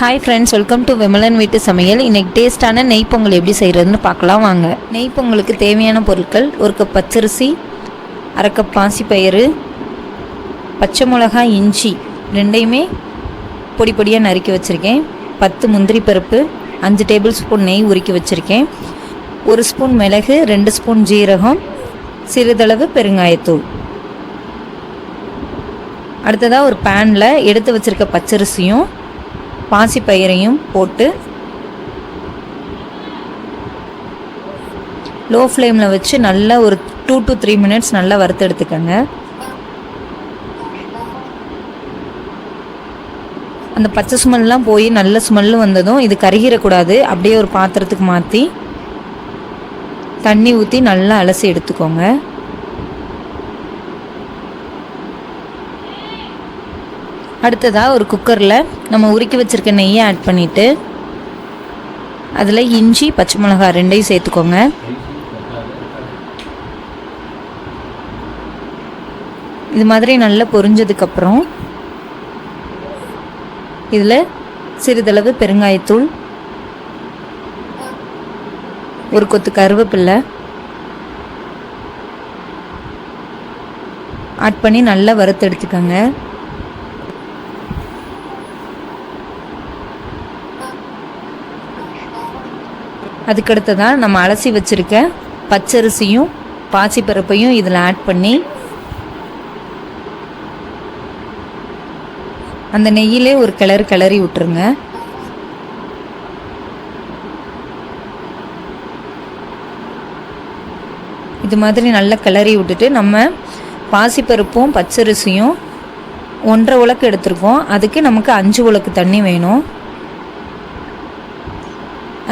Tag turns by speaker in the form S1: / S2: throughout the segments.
S1: Hi friends welcome to Vimalan வீட்டு சமையல் இன்னைக்கு டேஸ்டான நெய் பொங்கல் எப்படி செய்கிறதுன்னு பார்க்கலாம் வாங்க. நெய் பொங்கலுக்கு தேவையான பொருட்கள் ஒரு கப் பச்சரிசி அரை கப் பாசிப்பயிறு பச்சை மிளகாய் இஞ்சி ரெண்டையுமே பொடி பொடியாக நறுக்கி வச்சுருக்கேன். பத்து முந்திரி பருப்பு அஞ்சு டேபிள் ஸ்பூன் நெய் உருக்கி வச்சுருக்கேன். ஒரு ஸ்பூன் மிளகு ரெண்டு ஸ்பூன் ஜீரகம் சிறிதளவு பெருங்காயத்தூள். அடுத்ததாக ஒரு பேனில் எடுத்து வச்சுருக்க பச்சரிசியும் பாசிப்பயிரையும் போட்டு லோ ஃப்ளேமில் வச்சு நல்லா ஒரு டூ டு த்ரீ மினிட்ஸ் நல்லா வறுத்து எடுத்துக்கோங்க. அந்த பச்சை ஸ்மெல்லாம் போய் நல்ல ஸ்மெல்லு வந்ததும் இது கருகிடக்கூடாது அப்படியே ஒரு பாத்திரத்துக்கு மாற்றி தண்ணி ஊற்றி நல்லா அலசி எடுத்துக்கோங்க. அடுத்ததாக ஒரு குக்கரில் நம்ம உருக்கி வச்சுருக்க நெய்யை ஆட் பண்ணிவிட்டு அதில் இஞ்சி பச்சை மிளகாய் ரெண்டையும் சேர்த்துக்கோங்க. இது மாதிரி நல்லா பொரிஞ்சதுக்கப்புறம் இதில் சிறிதளவு பெருங்காயத்தூள் ஒரு கொத்து கருவேப்பில்லை ஆட் பண்ணி நல்லா வறுத்து எடுத்துக்கோங்க. அதுக்கடுத்ததாக நம்ம அலசி வச்சுருக்க பச்சரிசியும் பாசிப்பருப்பையும் இதில் ஆட் பண்ணி அந்த நெய்யிலே ஒரு கிளறு கிளறி விட்டுருங்க. இது மாதிரி நல்லா கிளறி விட்டுட்டு நம்ம பாசிப்பருப்பும் பச்சரிசியும் ஒன்றரை உலக்கு எடுத்திருக்கோம். அதுக்கு நமக்கு அஞ்சு உலக்கு தண்ணி வேணும்.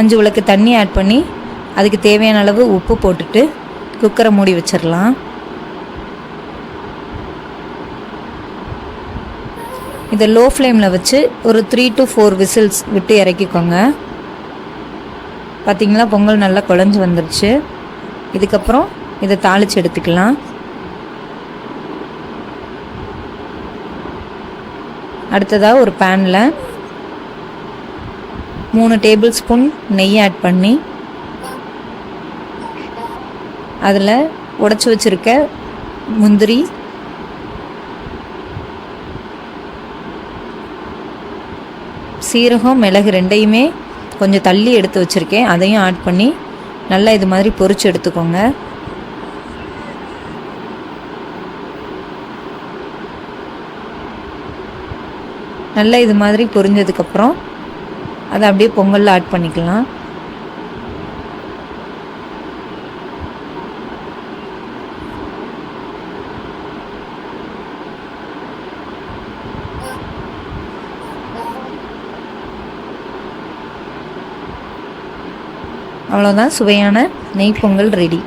S1: அஞ்சு உலக்கு தண்ணி ஆட் பண்ணி அதுக்கு தேவையான அளவு உப்பு போட்டுட்டு குக்கரை மூடி வச்சிடலாம் இதை லோ ஃப்ளேமில் வச்சு ஒரு த்ரீ டு ஃபோர் விசில்ஸ் விட்டு இறக்கிக்கோங்க. பார்த்திங்களா பொங்கல் நல்லா குழஞ்சி வந்துருச்சு. இதுக்கப்புறம் இதை தாளித்து எடுத்துக்கலாம். அடுத்ததாக ஒரு பேனில் மூணு டேபிள் ஸ்பூன் நெய் ஆட் பண்ணி அதில் உடச்சி வச்சுருக்க முந்திரி சீரகம் மிளகு ரெண்டையுமே கொஞ்சம் தள்ளி எடுத்து வச்சுருக்கேன். அதையும் ஆட் பண்ணி நல்லா இது மாதிரி பொறிச்சு எடுத்துக்கோங்க. நல்லா இது மாதிரி பொரிஞ்சதுக்கப்புறம் அதை அப்படியே பொங்கலில் ஆட் பண்ணிக்கலாம். அவ்வளோதான் சுவையான நெய் பொங்கல் ரெடி